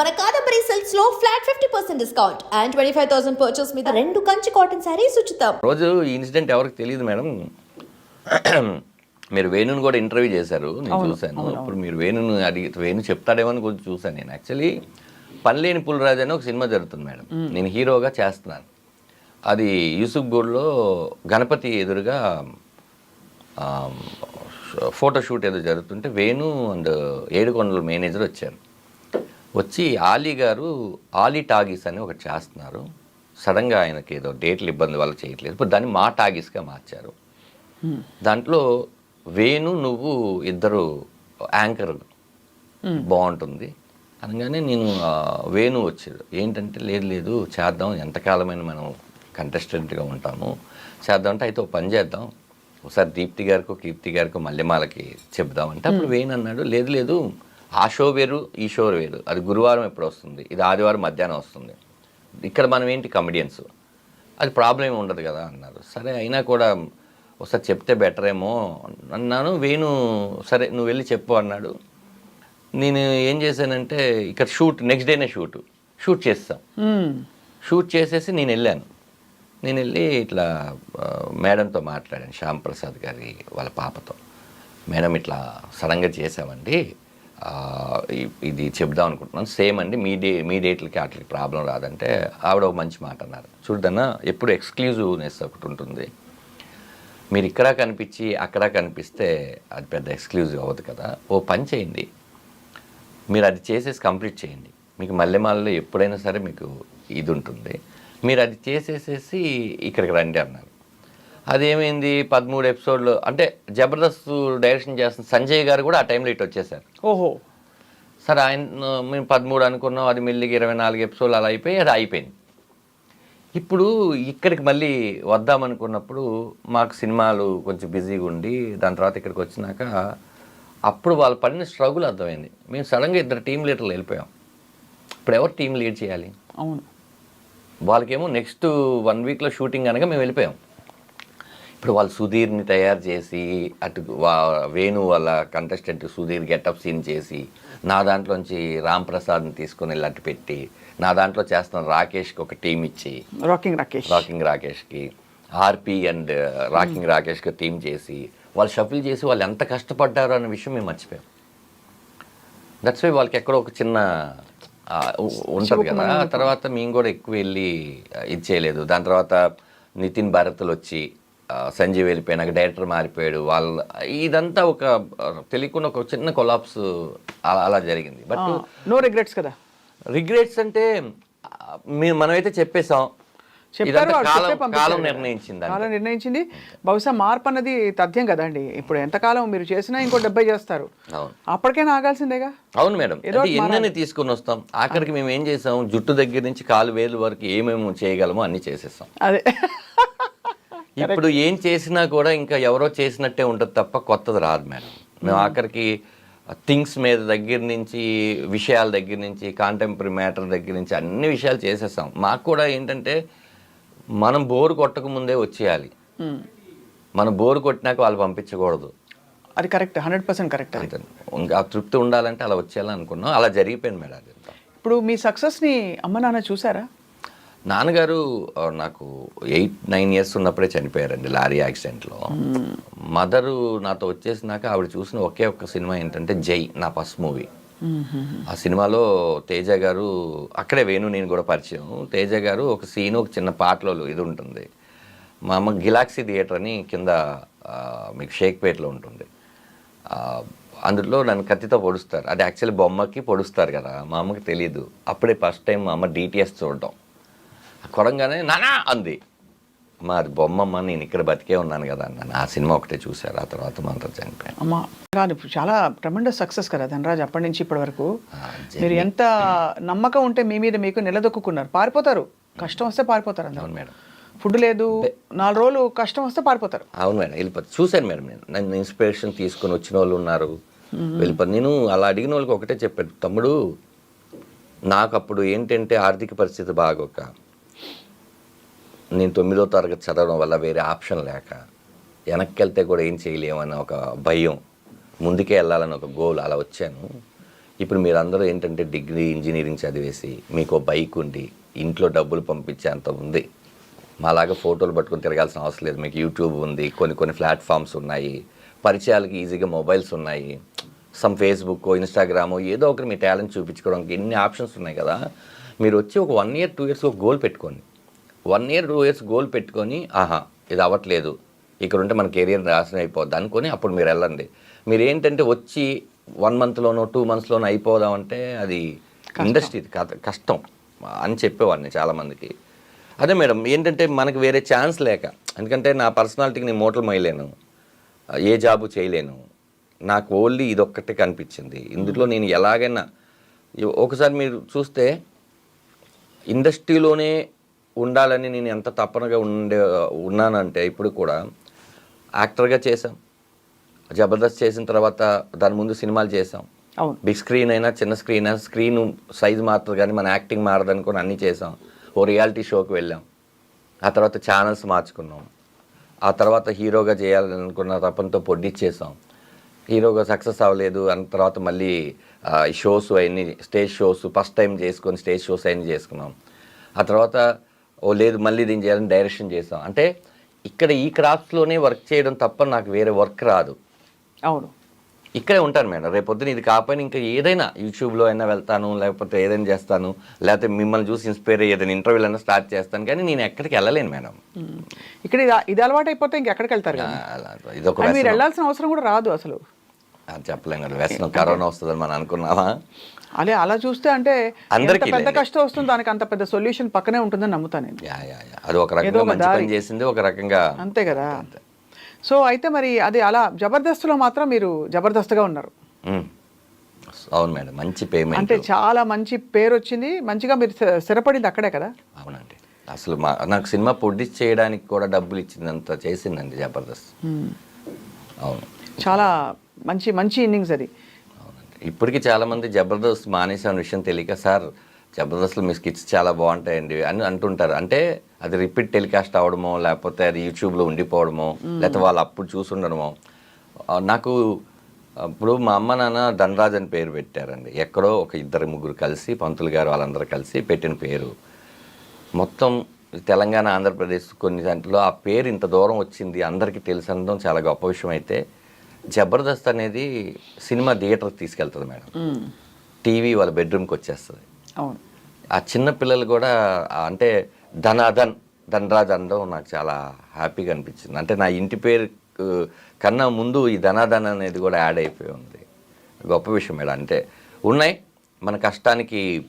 మన Kadambari సిల్క్స్లో flat fifty percent discount and twenty five thousand purchase మీద రెండు కంచి కాటన్ శారీస్ ఉచితం. రోజు ఈ ఇన్సిడెంట్ ఎవరికి తెలియదు మేడం. మీరు వేణుని కూడా ఇంటర్వ్యూ చేశారు నేను చూశాను. ఇప్పుడు మీరు వేణుని అడిగి వేణు చెప్తాడేమో అని కొంచెం చూశాను నేను. యాక్చువల్లీ పనిలేని పులిరాజు అని ఒక సినిమా జరుగుతుంది మేడం. నేను హీరోగా చేస్తున్నాను. అది యూసుఫ్ గూడ్లో గణపతి ఎదురుగా ఫోటోషూట్ ఏదో జరుగుతుంటే వేణు అండ్ ఏడుకొండల మేనేజర్ వచ్చారు. వచ్చి ఆలీ గారు ఆలీ టాగీస్ అని ఒకటి చేస్తున్నారు. సడన్గా ఆయనకి ఏదో డేట్లు ఇబ్బంది వల్ల చేయట్లేదు. ఇప్పుడు దాన్ని మా టాగీస్గా మార్చారు. దాంట్లో వేణు నువ్వు ఇద్దరు యాంకర్ బాగుంటుంది. అనగానే నేను వేణు వచ్చాడు. ఏంటంటే లేదు లేదు చేద్దాం. ఎంతకాలమైన మనం కంటెస్టెంట్గా ఉంటాము. చేద్దాం అంటే అయితే ఒక పని చేద్దాం. ఒకసారి దీప్తి గారికో కీర్తి గారికో మల్లెమాలకి చెప్దాం అంటే అప్పుడు వేణు అన్నాడు లేదు లేదు ఆ షో వేరు ఈ షో వేరు అది గురువారం ఎప్పుడు వస్తుంది? ఇది ఆదివారం మధ్యాహ్నం వస్తుంది. ఇక్కడ మనం ఏంటి కమెడియన్స్ అది ప్రాబ్లం ఏమి ఉండదు కదా అన్నారు. సరే అయినా కూడా ఒకసారి చెప్తే బెటర్ ఏమో అన్నాను. వేణు సరే నువ్వు వెళ్ళి చెప్పు అన్నాడు. నేను ఏం చేశానంటే ఇక్కడ షూట్ నెక్స్ట్ డేనే షూట్ షూట్ చేస్తాం. షూట్ చేసేసి నేను వెళ్ళాను. నేను వెళ్ళి ఇట్లా మేడంతో మాట్లాడాను శ్యామ్ ప్రసాద్ గారి వాళ్ళ పాపతో. మేడం ఇట్లా సడన్గా చేసామండి ఇది చెప్దాం అనుకుంటున్నాను. సేమ్ అండి మీ డే మీ డేట్లకి వాటికి ప్రాబ్లం రాదంటే ఆవిడ ఒక మంచి మాట అన్నారు. చూడదన్నా ఎప్పుడు ఎక్స్క్లూజివ్నెస్ ఒకటి ఉంటుంది. మీరు ఇక్కడ కనిపించి అక్కడ కనిపిస్తే అది పెద్ద ఎక్స్క్లూజివ్ అవ్వదు కదా. ఓ పని చేయండి. మీరు అది చేసేసి కంప్లీట్ చేయండి. మీకు మల్లెమాలలో ఎప్పుడైనా సరే మీకు ఇది ఉంటుంది. మీరు అది చేసేసేసి ఇక్కడికి రండి అన్నారు. అదేమైంది పదమూడు ఎపిసోడ్లు? అంటే జబర్దస్త్ డైరెక్షన్ చేస్తున్న సంజయ్ గారు కూడా ఆ టైంలో ఇటు వచ్చేసారు. ఓహో. సరే ఆయన మేము పదమూడు అనుకున్నాం అది మెల్లిగా ఇరవై నాలుగు ఎపిసోడ్లు అలా అయిపోయి అది అయిపోయింది. ఇప్పుడు ఇక్కడికి మళ్ళీ వద్దామనుకున్నప్పుడు మాకు సినిమాలు కొంచెం బిజీగా ఉండి దాని తర్వాత ఇక్కడికి వచ్చినాక అప్పుడు వాళ్ళు పడిన స్ట్రగుల్ అర్థమైంది. మేము సడన్గా ఇద్దరు టీం లీడర్లు వెళ్ళిపోయాం. ఇప్పుడు ఎవరు టీం లీడ్ చేయాలి? అవును. వాళ్ళకేమో నెక్స్ట్ వన్ వీక్లో షూటింగ్ అనగా మేము వెళ్ళిపోయాం. ఇప్పుడు వాళ్ళు సుధీర్ని తయారు చేసి అటు వా- వేణు వాళ్ళ కంటెస్టెంట్ సుధీర్ గెటప్ సీన్ చేసి నా దాంట్లోంచి రామ్ ప్రసాద్ని తీసుకొని వెళ్ళి అటు పెట్టి నా దాంట్లో చేస్తున్న రాకేష్కి ఒక టీం ఇచ్చి రాకింగ్ రాకేష్ రాకింగ్ రాకేష్కి ఆర్పి అండ్ రాకింగ్ రాకేష్కి టీం చేసి వాళ్ళు షఫిల్ చేసి వాళ్ళు ఎంత కష్టపడ్డారు అన్న విషయం మేము మర్చిపోయాం. దట్స్ వై వాళ్ళకి ఎక్కడో ఒక చిన్న ఉంటుంది కదా. ఆ తర్వాత మేము కూడా ఎక్కువ వెళ్ళి ఇది చేయలేదు. దాని తర్వాత నితిన్ భారత్లు వచ్చి సంజీవ్ వెళ్ళిపోయినాక డైరెక్టర్ మారిపోయాడు. వాళ్ళ ఇదంతా ఒక తెలియకుండా ఒక చిన్న కొలాప్స్ అలా జరిగింది. బట్ నో రిగ్రెట్స్ కదా? రిగ్రెట్స్ అంటే మనమైతే చెప్పేశాం. చెప్పారు ఇదంతా వాళ్ళు చెప్పే కాలం. నిర్ణయించింది. కాలం నిర్ణయించింది. బహుశా మార్పు అన్నది తథ్యం కదండి ఇప్పుడు ఎంతకాలం మీరు చేసినా ఇంకో డెబ్బై చేస్తారు. అవును. అప్పటికైనా ఆగాల్సిందేగా? అవును మేడం. ఎన్నని తీసుకుని వస్తాం? ఆఖరికి మేము ఏం చేసాం జుట్టు దగ్గర నుంచి కాలు వేలు వరకు ఏమేమి చేయగలమో అన్ని చేసేస్తాం. అదే. ఇప్పుడు ఏం చేసినా కూడా ఇంకా ఎవరో చేసినట్టే ఉంటుంది తప్ప కొత్తది రాదు మేడం. మేము ఆఖరికి థింగ్స్ మీద దగ్గర నుంచి విషయాల దగ్గర నుంచి కాంటెంపరీ మ్యాటర్ దగ్గర నుంచి అన్ని విషయాలు చేసేస్తాం మాకు కూడా ఏంటంటే మనం బోరు కొట్టక ముందే వచ్చేయాలి. ఉమ్. మనం బోరు కొట్టినాక వాళ్ళు పంపించకూడదు. అది కరెక్ట్ హండ్రెడ్ పర్సెంట్ కరెక్ట్ అంతే ఇంకా ఆ తృప్తి ఉండాలంటే అలా వచ్చేయాలని అనుకున్నాం. అలా జరిగిపోయింది మేడం అది ఇప్పుడు మీ సక్సెస్ని అమ్మ నాన్న చూసారా? నాన్నగారు నాకు ఎయిట్ నైన్ ఇయర్స్ ఉన్నప్పుడే చనిపోయారండి లారీ యాక్సిడెంట్లో. మదరు నాతో వచ్చేసినాక ఆవిడ చూసిన ఒకే ఒక్క సినిమా ఏంటంటే జై నా ఫస్ట్ మూవీ. ఆ సినిమాలో తేజ గారు అక్కడే వేణు నేను కూడా పరిచయం తేజ గారు ఒక సీన్ ఒక చిన్న పాటలో ఇది ఉంటుంది. మా అమ్మ గిలాక్సీ థియేటర్ అని కింద మీకు షేక్పేట్లో ఉంటుంది. అందులో నన్ను కత్తితో పొడుస్తారు. అది యాక్చువల్లీ బొమ్మకి పొడుస్తారు కదా మా అమ్మకి తెలియదు అప్పుడే ఫస్ట్ టైం మా అమ్మ డిటిఎస్ చూడటం. కొడంగానే నానా అంది. మా అది బొమ్మమ్మ నేను ఇక్కడ బతికే ఉన్నాను కదా అన్నాను. ఆ సినిమా ఒకటే చూశారు ఆ తర్వాత మంత్రం చనిపోయాను. అమ్మ చాలా ట్రమెండస్ సక్సెస్ కదా ధనరాజ్ అప్పటి నుంచి ఇప్పటి వరకు. మీరు ఎంత నమ్మకం ఉంటే మీ మీద మీకు నిలదొక్కున్నారు పారిపోతారు. కష్టం వస్తే పారిపోతారు అవును మేడం. ఫుడ్ లేదు నాలుగు రోజులు కష్టం వస్తే పారిపోతారు. అవును మేడం వెళ్ళిపోతుంది చూశాను మేడం నేను. నన్ను ఇన్స్పిరేషన్ తీసుకొని వచ్చిన వాళ్ళు ఉన్నారు. వెళ్ళిపోతుంది నేను అలా అడిగిన వాళ్ళకి ఒకటే చెప్పాను. తమ్ముడు నాకు అప్పుడు ఏంటంటే ఆర్థిక పరిస్థితి బాగోక. నేను తొమ్మిదో తరగతి చదవడం వల్ల వేరే ఆప్షన్ లేక వెనక్కి వెళ్తే కూడా ఏం చేయలేమన్న ఒక భయం ముందుకే వెళ్ళాలని ఒక గోల్ అలా వచ్చాను. ఇప్పుడు మీరందరూ ఏంటంటే డిగ్రీ ఇంజనీరింగ్ చదివేసి మీకు బైక్ ఉండి ఇంట్లో డబ్బులు పంపించే అంత ఉంది. మాలాగా ఫోటోలు పట్టుకొని తిరగాల్సిన అవసరం లేదు. మీకు యూట్యూబ్ ఉంది కొన్ని కొన్ని ప్లాట్ఫామ్స్ ఉన్నాయి పరిచయాలకి ఈజీగా మొబైల్స్ ఉన్నాయి సమ్ ఫేస్బుక్ ఇన్స్టాగ్రామ్ ఏదో ఒకటి మీ టాలెంట్ చూపించుకోవడానికి ఎన్ని ఆప్షన్స్ ఉన్నాయి కదా. మీరు వచ్చి ఒక వన్ ఇయర్ టూ ఇయర్స్ ఒక గోల్ పెట్టుకోండి. One year two years goal పెట్టుకొని ఆహా ఇది అవ్వట్లేదు. ఇక్కడ ఉంటే మన కెరియర్ నాశనం అయిపోద్ది అనుకొని అప్పుడు మీరు వెళ్ళండి. మీరు ఏంటంటే వచ్చి వన్ మంత్లోనో టూ మంత్స్లోనో అయిపోదామంటే అది ఇండస్ట్రీ కష్టం అని చెప్పేవాడిని చాలామందికి. అదే మేడం ఏంటంటే మనకి వేరే ఛాన్స్ లేక ఎందుకంటే నా పర్సనాలిటీకి నేను మూటలు మొయ్యలేను ఏ జాబు చేయలేను. నాకు ఓన్లీ ఇదొక్కటే కనిపించింది. ఇందులో నేను ఎలాగైనా ఒకసారి మీరు చూస్తే ఇండస్ట్రీలోనే ఉండాలని నేను ఎంత తప్పనగా ఉండే ఉన్నానంటే ఇప్పుడు కూడా యాక్టర్గా చేశాం. జబర్దస్త్ చేసిన తర్వాత దాని ముందు సినిమాలు చేసాం బిగ్ స్క్రీన్ అయినా చిన్న స్క్రీన్ అయినా స్క్రీన్ సైజ్ మారుతుంది కానీ మన యాక్టింగ్ మారదనుకుని అన్నీ చేసాం ఓ రియాలిటీ షోకి వెళ్ళాం. ఆ తర్వాత ఛానల్స్ మార్చుకున్నాం. ఆ తర్వాత హీరోగా చేయాలనుకున్న తపంతో పొడ్డిచ్చేసాం హీరోగా సక్సెస్ అవ్వలేదు. అన్న తర్వాత మళ్ళీ షోస్ అవన్నీ స్టేజ్ షోస్ ఫస్ట్ టైం చేసుకొని స్టేజ్ షోస్ అవన్నీ చేసుకున్నాం. ఆ తర్వాత ఓ లేదు మళ్ళీ దీన్ని చేయాలని డైరెక్షన్ చేసాం అంటే ఇక్కడ ఈ క్రాఫ్ట్స్లోనే వర్క్ చేయడం తప్ప నాకు వేరే వర్క్ రాదు. అవును. ఇక్కడే ఉంటాను మేడం. రేపు పొద్దున ఇది కాకపోయినా ఇంకా ఏదైనా యూట్యూబ్లో అయినా వెళ్తాను లేకపోతే ఏదైనా చేస్తాను లేకపోతే మిమ్మల్ని చూసి ఇన్స్పైర్ అయ్యి ఏదైనా ఇంటర్వ్యూలు అయినా స్టార్ట్ చేస్తాను కానీ నేను ఎక్కడికి వెళ్ళలేను మేడం. ఇక్కడ ఇది ఇది అలవాటు అయిపోతే ఇంకెక్కడికి వెళ్తారు ఇదొక అది మీరు. వెళ్ళాల్సిన అవసరం కూడా రాదు అసలు. చెప్పలేం కదా. వ్యసనం కరోనా వస్తుందని మనం అనుకున్నావా? అదే అలా చూస్తే అంటే అందరికీ పెద్ద. కష్టం వస్తుంది దానికి అంత పెద్ద సొల్యూషన్ పక్కనే ఉంటుందని నమ్ముతాను నేను. అది ఒక రకంగా మంచి. పని చేసింది ఒక రకంగా అంతే కదా. సో అయితే మరి అది అలా జబర్దస్త్లో మాత్రం మీరు జబర్దస్త్గా ఉన్నారు. అవును మేడం మంచి అంటే పేమెంట్ చాలా మంచి పేరు వచ్చింది మంచిగా మీరు స్థిర- స్థిరపడింది అక్కడే కదా? అవునండి. అసలు మా నాకు సినిమా ప్రొడ్యూస్ చేయడానికి కూడా డబ్బులు ఇచ్చిందంత చేసిందండి జబర్దస్త్. అవును. చాలా మంచి మంచి ఇన్నింగ్స్ అది. ఇప్పటికీ చాలామంది జబర్దస్త్ మానేసిన విషయం తెలియక సార్ జబర్దస్త్లో మీ స్కిట్స్ చాలా బాగుంటాయండి అని అంటుంటారు. అంటే అది రిపీట్ టెలికాస్ట్ అవడమో లేకపోతే అది యూట్యూబ్లో ఉండిపోవడమో లేకపోతే వాళ్ళు అప్పుడు చూసుండడమో. నాకు ఇప్పుడు మా అమ్మ నాన్న ధనరాజ్ అని పేరు పెట్టారండి. ఎక్కడో ఒక ఇద్దరు ముగ్గురు కలిసి పంతులు గారు వాళ్ళందరూ కలిసి పెట్టిన పేరు. మొత్తం తెలంగాణ ఆంధ్రప్రదేశ్ కొన్ని దాంట్లో ఆ పేరు ఇంత దూరం వచ్చింది అందరికీ తెలిసి అనడం చాలా గొప్ప విషయం అయితే జబర్దస్త్ అనేది సినిమా థియేటర్కి తీసుకెళ్తుంది మేడం. టీవీ వాళ్ళ బెడ్రూమ్కి వచ్చేస్తుంది. ఆ చిన్న పిల్లలు కూడా అంటే ధనాధన్ ధనరాజ్ అనడం నాకు చాలా హ్యాపీగా అనిపించింది. అంటే నా ఇంటి పేరు కన్నా ముందు ఈ ధనాధన్ అనేది కూడా యాడ్ అయిపోయి ఉంది. గొప్ప విషయం మేడం. అంటే ఉన్నాయి. మన కష్టానికి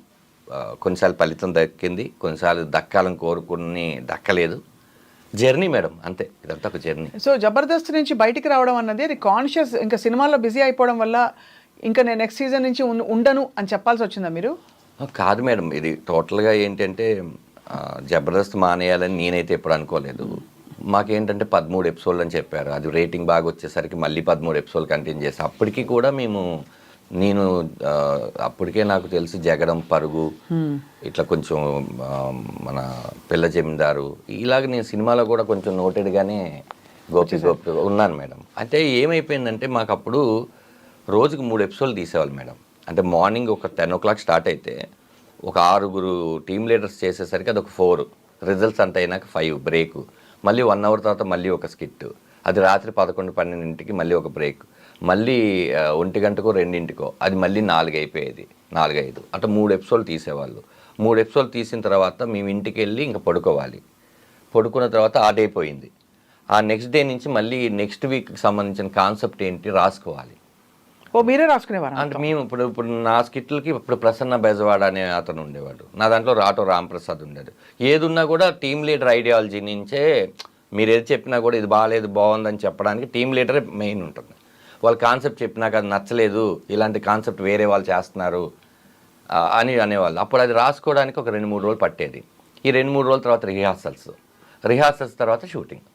కొన్నిసార్లు ఫలితం దక్కింది కొన్నిసార్లు దక్కాలని కోరుకుని దక్కలేదు. జర్నీ మేడం అంతే. ఇదంతా ఒక జర్నీ. సో జబర్దస్త్ నుంచి బయటికి రావడం అన్నది అది కాన్షియస్ ఇంకా సినిమాల్లో బిజీ అయిపోవడం వల్ల ఇంకా నేను నెక్స్ట్ సీజన్ నుంచి ఉండను అని చెప్పాల్సి వచ్చిందా మీరు? కాదు మేడం. ఇది టోటల్గా ఏంటంటే జబర్దస్త్ మానేయాలని నేనైతే ఎప్పుడు అనుకోలేదు. మాకేంటంటే పదమూడు ఎపిసోడ్లు అని చెప్పారు. అది రేటింగ్ బాగా వచ్చేసరికి మళ్ళీ పదమూడు ఎపిసోడ్ కంటిన్యూ చేసి అప్పటికి కూడా మేము నేను అప్పటికే నాకు తెలిసి జగడం పరుగు ఇట్లా కొంచెం మన పిల్ల జమీందారు ఇలాగ నేను సినిమాలో కూడా కొంచెం నోటెడ్గానే గోపి గోపి ఉన్నాను మేడం. అంటే ఏమైపోయిందంటే మాకు అప్పుడు రోజుకు మూడు ఎపిసోడ్లు తీసేవాళ్ళు మేడం. అంటే మార్నింగ్ ఒక టెన్ ఓ క్లాక్ స్టార్ట్ అయితే ఒక ఆరుగురు టీమ్ లీడర్స్ చేసేసరికి అది ఒక ఫోర్. రిజల్ట్స్ అంత అయినాక ఫైవ్ బ్రేక్. మళ్ళీ వన్ అవర్ తర్వాత మళ్ళీ ఒక స్కిట్ అది రాత్రి పదకొండు పన్నెండింటికి మళ్ళీ ఒక బ్రేక్. మళ్ళీ ఒంటి గంటకో రెండింటికో అది మళ్ళీ నాలుగు అయిపోయేది నాలుగైదు. అట్లా మూడు ఎపిసోడ్లు తీసేవాళ్ళు. మూడు ఎపిసోడ్లు తీసిన తర్వాత మేము ఇంటికి వెళ్ళి ఇంకా పడుకోవాలి. పడుకున్న తర్వాత ఆ డే పోయింది ఆ నెక్స్ట్ డే నుంచి మళ్ళీ నెక్స్ట్ వీక్కి సంబంధించిన కాన్సెప్ట్ ఏంటి రాసుకోవాలి. ఓ మీరే రాసుకునేవారా? అంటే మేము ఇప్పుడు ఇప్పుడు నా స్కిట్లకి ఇప్పుడు ప్రసన్న బెజవాడ అనే అతను ఉండేవాడు. నా దాంట్లో రాటో రాంప్రసాద్ ఉండేది ఏది ఉన్నా కూడా టీమ్ లీడర్ ఐడియాలజీ నుంచే మీరు ఏది చెప్పినా కూడా ఇది బాగాలేదు బాగుందని చెప్పడానికి టీమ్ లీడరే మెయిన్ ఉంటుంది. వాళ్ళ కాన్సెప్ట్ చెప్పినాక అది నచ్చలేదు ఇలాంటి కాన్సెప్ట్ వేరే వాళ్ళు చేస్తున్నారు అని అనేవాళ్ళు. అప్పుడు అది రాసుకోవడానికి ఒక రెండు మూడు రోజులు పట్టేది. ఈ రెండు మూడు రోజుల తర్వాత రిహార్సల్స్ రిహార్సల్స్ తర్వాత షూటింగ్